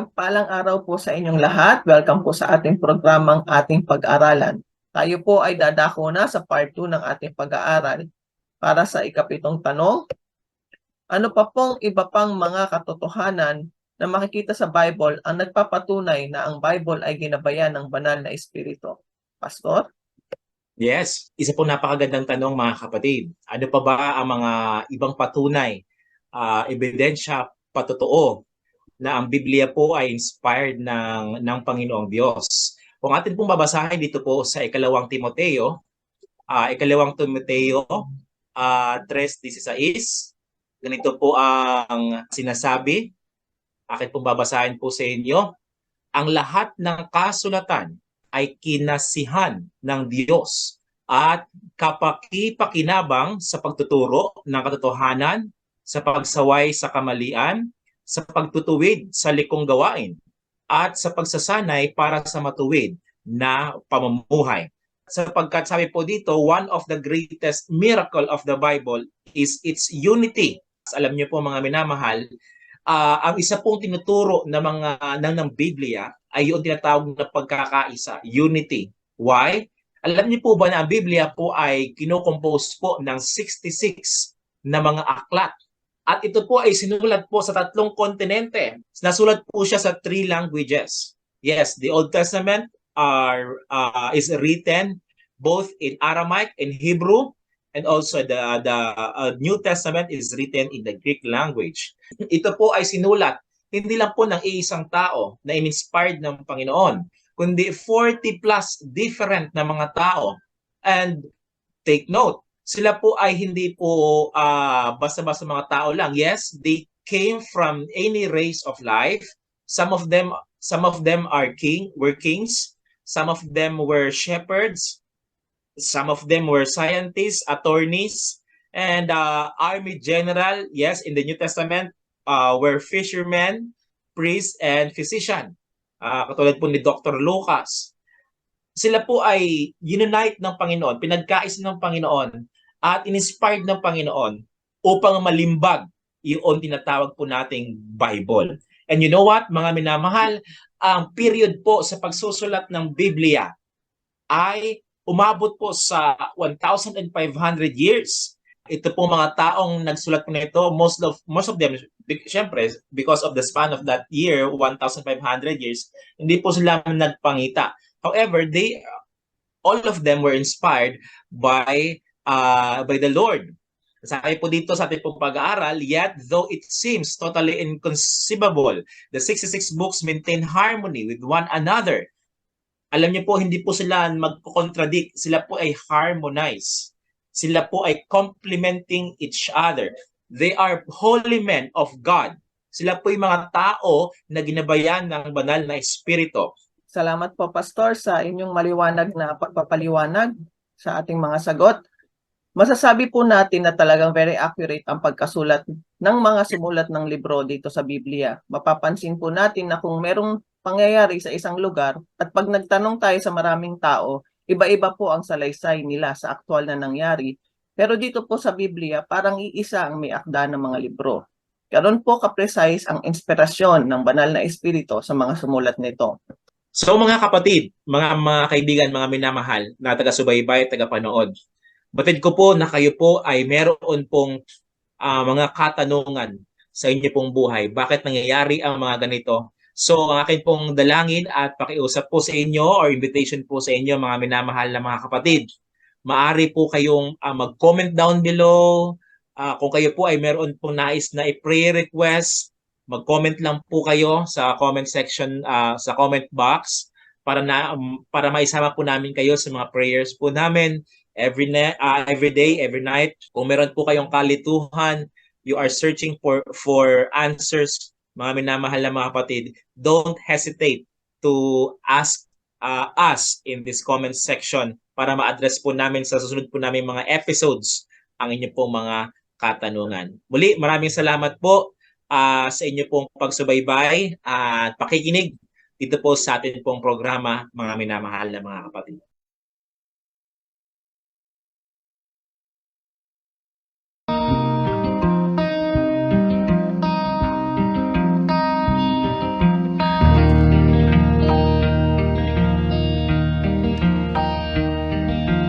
Mapagpalang araw po sa inyong lahat. Welcome po sa ating programang ating pag-aralan. Tayo po ay dadako na sa part 2 ng ating pag-aaral para sa ikapitong tanong. Ano pa pong iba pang mga katotohanan na makikita sa Bible ang nagpapatunay na ang Bible ay ginabayan ng banal na espiritu? Pastor? Yes, isa po napakagandang tanong mga kapatid. Ano pa ba ang mga ibang patunay, ah, ebidensya, patotoo na ang Biblia po ay inspired ng, ng Panginoong Diyos? Kung atin pong babasahin dito po sa ikalawang Timoteo, ah, ikalawang Timoteo ah, 3.16, ganito po ang sinasabi. Akin pong babasahin po sa inyo. Ang lahat ng kasulatan ay kinasihan ng Diyos at kapakipakinabang sa pagtuturo ng katotohanan, sa pagsaway sa kamalian, sa pagtutuwid sa likong gawain, at sa pagsasanay para sa matuwid na pamumuhay. Sapagkat sabi po dito, one of the greatest miracle of the Bible is its unity. Alam niyo po mga minamahal, ah, ang isa pong tinuturo ng mga ng, ng Biblia ay yung tinatawag na pagkakaisa, unity. Why? Alam niyo po ba na ang Biblia po ay kinocompose po ng 66 na mga aklat. At ito po ay sinulat po sa tatlong kontinente. Nasulat po siya sa three languages. Yes, the Old Testament are uh, is written both in Aramaic and Hebrew and also the the uh, New Testament is written in the Greek language. Ito po ay sinulat hindi lang po ng iisang tao na in-inspired ng Panginoon, kundi 40 plus different na mga tao. And take note, sila po ay hindi po ah, basta-basta mga tao lang. Yes, they came from any race of life. Some of them some of them are king, were kings. Some of them were shepherds. Some of them were scientists, attorneys, and uh, army general. Yes, in the New Testament, uh, were fishermen, priests, and physician. Ah, katulad po ni Dr. Lucas. Sila po ay unite ng Panginoon, pinagkais ng Panginoon, at inspired ng Panginoon upang malimbag yung tinatawag po nating Bible. And you know what, mga minamahal, ang period po sa pagsusulat ng Biblia ay umabot po sa 1,500 years. Ito po mga taong nagsulat po nito, most of most of them syempre because of the span of that year, 1,500 years, hindi po sila nagpangita. However, they all of them were inspired by uh, by the Lord. Sabi po dito sa ating pag-aaral, yet though it seems totally inconceivable, the 66 books maintain harmony with one another. Alam niyo po, hindi po sila magko-contradict, sila po ay harmonize. Sila po ay complementing each other. They are holy men of God. Sila po yung mga tao na ginabayan ng banal na espiritu. Salamat po, Pastor, sa inyong maliwanag na pagpapaliwanag sa ating mga sagot. Masasabi po natin na talagang very accurate ang pagkasulat ng mga sumulat ng libro dito sa Biblia. Mapapansin po natin na kung merong pangyayari sa isang lugar at pag nagtanong tayo sa maraming tao, iba-iba po ang salaysay nila sa aktwal na nangyari. Pero dito po sa Biblia, parang iisa ang may akda ng mga libro. Karon po ka-precise ang inspirasyon ng banal na espiritu sa mga sumulat nito. So mga kapatid, mga mga kaibigan, mga minamahal na taga-subaybay, taga-panood, batid ko po na kayo po ay meron pong ah, mga katanungan sa inyo pong buhay. Bakit nangyayari ang mga ganito? So ang akin pong dalangin at pakiusap po sa inyo or invitation po sa inyo mga minamahal na mga kapatid. Maari po kayong ah, mag-comment down below. Ah, kung kayo po ay meron pong nais na i-prayer request, mag-comment lang po kayo sa comment section ah, sa comment box para na um, para maisama po namin kayo sa mga prayers po namin every na, ah, every day, every night. Kung meron po kayong kalituhan, you are searching for for answers, mga minamahal na mga kapatid, don't hesitate to ask ah, us in this comment section para ma-address po namin sa susunod po namin mga episodes ang inyo pong mga katanungan. Muli, maraming salamat po ah, sa inyo pong pagsubaybay at pakikinig dito po sa atin pong programa, mga minamahal na mga kapatid.